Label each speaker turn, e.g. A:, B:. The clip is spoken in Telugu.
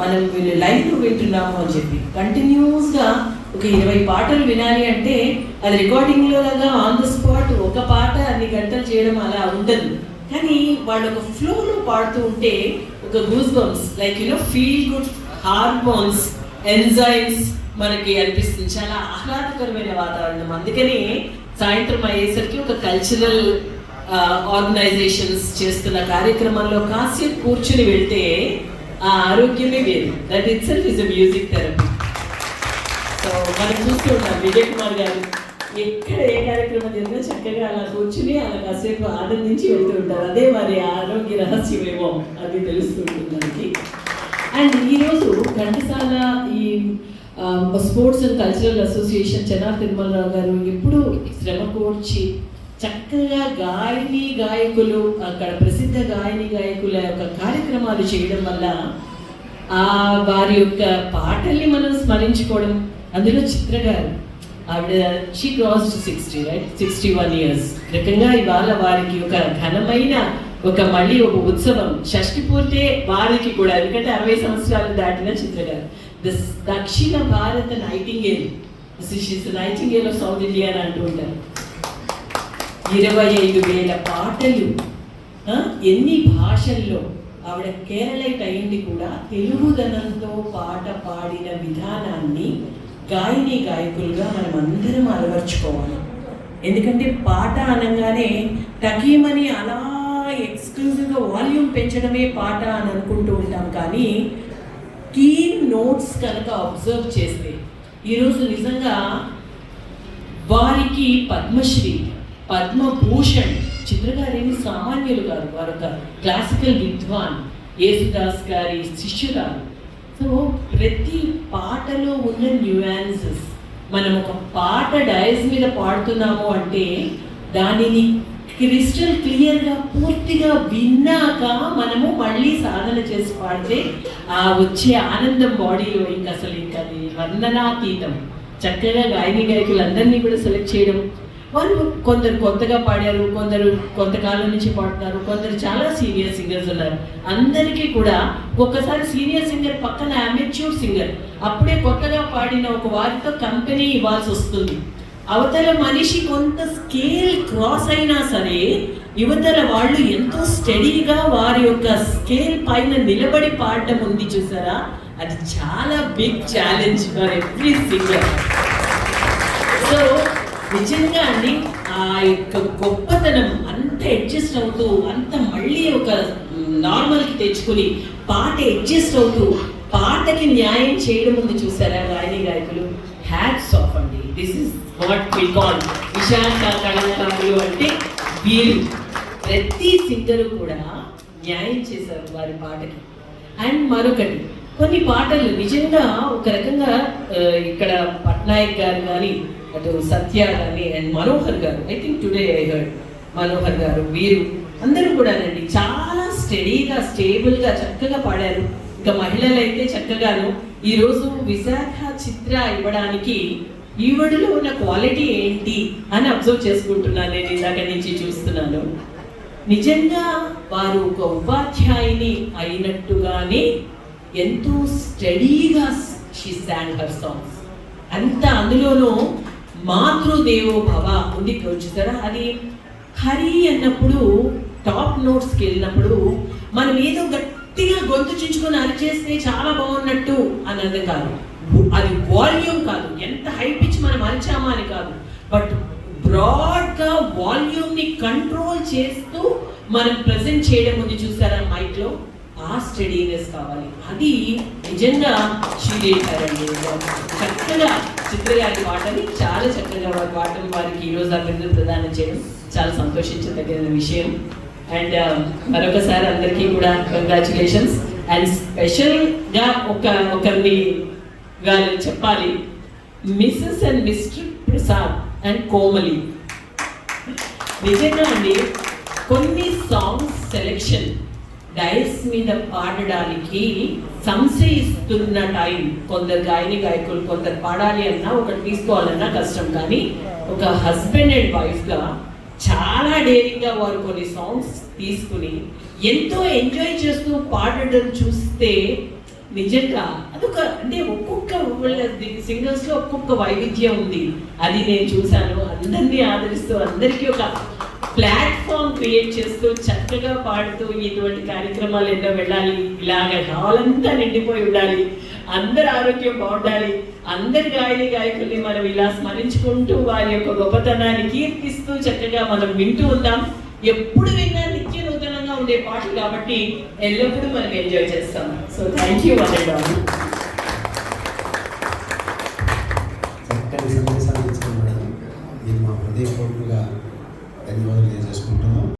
A: మనం వీళ్ళు లైవ్లో వింటున్నాము అని చెప్పి కంటిన్యూస్గా ఒక ఇరవై పాటలు వినాలి అంటే అది రికార్డింగ్లో లాగా ఆన్ ద స్పాట్ ఒక పాట అన్ని గంటలు చేయడం అలా ఉండదు. కానీ వాళ్ళు ఒక ఫ్లోలో పాడుతూ ఉంటే ఒక goose bumps like you know feel good hormones enzymes మనకి అనిపిస్తుంది. చాలా ఆహ్లాదకరమైన వాతావరణం. అందుకని సాయంత్రం అయ్యేసరికి ఒక కల్చరల్ ఆర్గనైజేషన్స్ uh, చేస్తున్న కార్యక్రమంలో కాసేపు కూర్చుని వెళ్తే ఆ ఆరోగ్యమే వేరు. That itself is music therapy so మనం చూస్తూ ఉంటాం విజయ్ కుమార్ గారు ఎక్కడ ఏ కార్యక్రమం జరిగినా చక్కగా అలా కూర్చుని అలా కాసేపు ఆనందించి వెళ్తూ ఉంటారు. అదే మరి ఆరోగ్య రహస్యమేమో అది తెలుస్తుంటుంది మనకి. అండ్ ఈరోజు ఘంటసాల ఈ sports and cultural association Chennar Tirumalarao garu ఎప్పుడు శ్రమ కోర్చి చక్కగా గాయని గాయకులు అక్కడ ప్రసిద్ధ గాయని గాయకుల యొక్క కార్యక్రమాలు చేయడం వల్ల ఆ వారి యొక్క పాటల్ని మనం స్మరించుకోవడం. అందులో చిత్ర గారు ఆవిడ she cross sixty right sixty one years రకంగా ఇవాళ వారికి ఒక ఘనమైన ఒక మళ్ళీ ఒక ఉత్సవం. షష్టి పూర్తే వారికి కూడా ఎందుకంటే అరవై సంవత్సరాలు దాటిన చిత్ర గారు ద దక్షిణ భారత nightingale nightingale of south India అని అంటూ ఉంటారు. ఇరవై ఐదు వేల పాటలు ఎన్ని భాషల్లో? ఆవిడ కేరళైట్ అయింది కూడా తెలుగుదనంతో పాట పాడిన విధానాన్ని గాయని గాయకులుగా మనం అందరం అలవర్చుకోవాలి. ఎందుకంటే పాట అనగానే తకీమని అలా ఎక్స్క్లూజివ్గా వాల్యూమ్ పెంచడమే పాట అని అనుకుంటూ ఉంటాం కానీ కీ నోట్స్ కనుక అబ్జర్వ్ చేస్తే ఈరోజు నిజంగా వారికి పద్మశ్రీ పద్మభూషణ్. చిత్రగారేమి సామాన్యులు గారు వారు ఒక క్లాసికల్ విద్వాన్ యేసుదాస్ గారి శిష్యురాలు. సో ప్రతి పాటలో ఉన్న న్యూయాన్సెస్ మనం ఒక పాట డయస్ మీద పాడుతున్నాము అంటే దానిని క్రిస్టల్ క్లియర్గా పూర్తిగా విన్నాక మనము మళ్ళీ సాధన చేసి పాడితే ఆ వచ్చే ఆనందం బాడీలో ఇంకా అసలు ఇంకా అది వందనాతీతం. చక్కగా గాయని గాయకులందరినీ కూడా సెలెక్ట్ చేయడం వాళ్ళు కొందరు కొత్తగా పాడారు కొందరు కొంతకాలం నుంచి పాడుతున్నారు కొందరు చాలా సీనియర్ సింగర్స్ ఉన్నారు. అందరికీ కూడా ఒక్కసారి సీనియర్ సింగర్ పక్కన అమెచ్యూర్ సింగర్ అప్పుడే కొత్తగా పాడిన ఒక వారితో కంపెనీ ఇవ్వాల్సి వస్తుంది. అవతల మనిషి కొంత స్కేల్ క్రాస్ అయినా సరే యువతల వాళ్ళు ఎంతో స్టడీగా వారి యొక్క స్కేల్ పైన నిలబడి పాడటం ఉంది చూసారా? అది చాలా big challenge for every singer నిజంగా అండి ఆ యొక్క గొప్పతనం అంత అడ్జస్ట్ అవుతూ అంత మళ్ళీ ఒక నార్మల్కి తెచ్చుకుని పాట అడ్జస్ట్ అవుతూ పాటకి న్యాయం చేయడం ముందు చూసారా గాయని గాయకులు? హ్యాట్స్ ఆఫ్ అండి. This is what we call Visakha కళాకారులు అంటే వీరు ప్రతి సింగరు కూడా న్యాయం చేశారు వారి పాటకి. అండ్ మరొకటి కొన్ని పాటలు నిజంగా ఒక రకంగా ఇక్కడ పట్నాయక్ గారు కానీ అటు సత్య కానీ and Manohar garu. I think today I heard Manohar garu వీరు అందరూ కూడానండి చాలా స్టడీగా స్టేబుల్గా చక్కగా పాడారు. ఇంకా మహిళలు అయితే చక్కగాను ఈరోజు విశాఖ చిత్ర ఇవ్వడానికి ఈవిడలో ఉన్న క్వాలిటీ ఏంటి అని అబ్జర్వ్ చేసుకుంటున్నాను నేను ఇందాక నుంచి చూస్తున్నాను. నిజంగా వారు ఒక ఉపాధ్యాయుని అయినట్టుగానే ఎంతో స్టడీగా షీ శాంగ్ హర్ సాంగ్స్ అంత అందులోనూ మాతృదేవో భవ ఉంది చూసారా అది హరి అన్నప్పుడు టాప్ నోట్స్కి వెళ్ళినప్పుడు మనం ఏదో గట్టిగా గొంతు చించుకొని అరిచేస్తే చాలా బాగున్నట్టు అన్నది కాదు. అది వాల్యూమ్ కాదు. ఎంత హై పిచ్ మనం అరిచామా అని కాదు. బట్ బ్రాడ్గా వాల్యూమ్ని కంట్రోల్ చేస్తూ మనం ప్రజెంట్ చేయడం ఉంది చూసారా మైక్లో ఆ స్టడీనెస్ కావాలి. అది నిజంగా చేశారండి చక్కగా చిత్రగారి పాటని చాలా చక్కగా వారి పాటలు వారికి ఈరోజు అభివృద్ధి ప్రదానం చేయడం చాలా సంతోషించదగిన విషయం. అండ్ మరొకసారి అందరికీ కూడా కంగ్రాచులేషన్స్ అండ్ స్పెషల్గా ఒక ఒకరిని గారు చెప్పాలి. Missus and mister Prasad and Komali. నిజంగా అండి కొన్ని సాంగ్స్ సెలెక్షన్ డైస్ మీద పాడడానికి సంశయిస్తున్న టైం. కొందరు గాయని గాయకులు కొందరు పాడాలి అన్నా ఒకటి తీసుకోవాలన్నా కష్టం. కానీ ఒక హస్బెండ్ అండ్ వైఫ్గా చాలా డేరింగ్గా వారు కొన్ని సాంగ్స్ తీసుకుని ఎంతో ఎంజాయ్ చేస్తూ పాడడం చూస్తే నిజంగా అదొక అంటే ఒక్కొక్క సింగర్స్లో ఒక్కొక్క వైవిధ్యం ఉంది. అది నేను చూశాను. అందరినీ ఆదరిస్తూ అందరికీ ఒక ప్లాట్ఫామ్ క్రియేట్ చేస్తూ చక్కగా పాడుతూ ఇటువంటి కార్యక్రమాలు ఎన్నో వెళ్ళాలి. ఇలాగ హాలంతా నిండిపోయి ఉండాలి. అందరి ఆరోగ్యం బాగుండాలి. అందరి గాయని గాయకుల్ని మనం ఇలా స్మరించుకుంటూ వారి యొక్క గొప్పతనాన్ని కీర్తిస్తూ చక్కగా మనం వింటూ ఉందాం. ఎప్పుడు విన్నా నిత్య నూతనంగా ఉండే పాటలు కాబట్టి ఎల్లప్పుడూ మనం ఎంజాయ్ చేస్తాం. So thank you and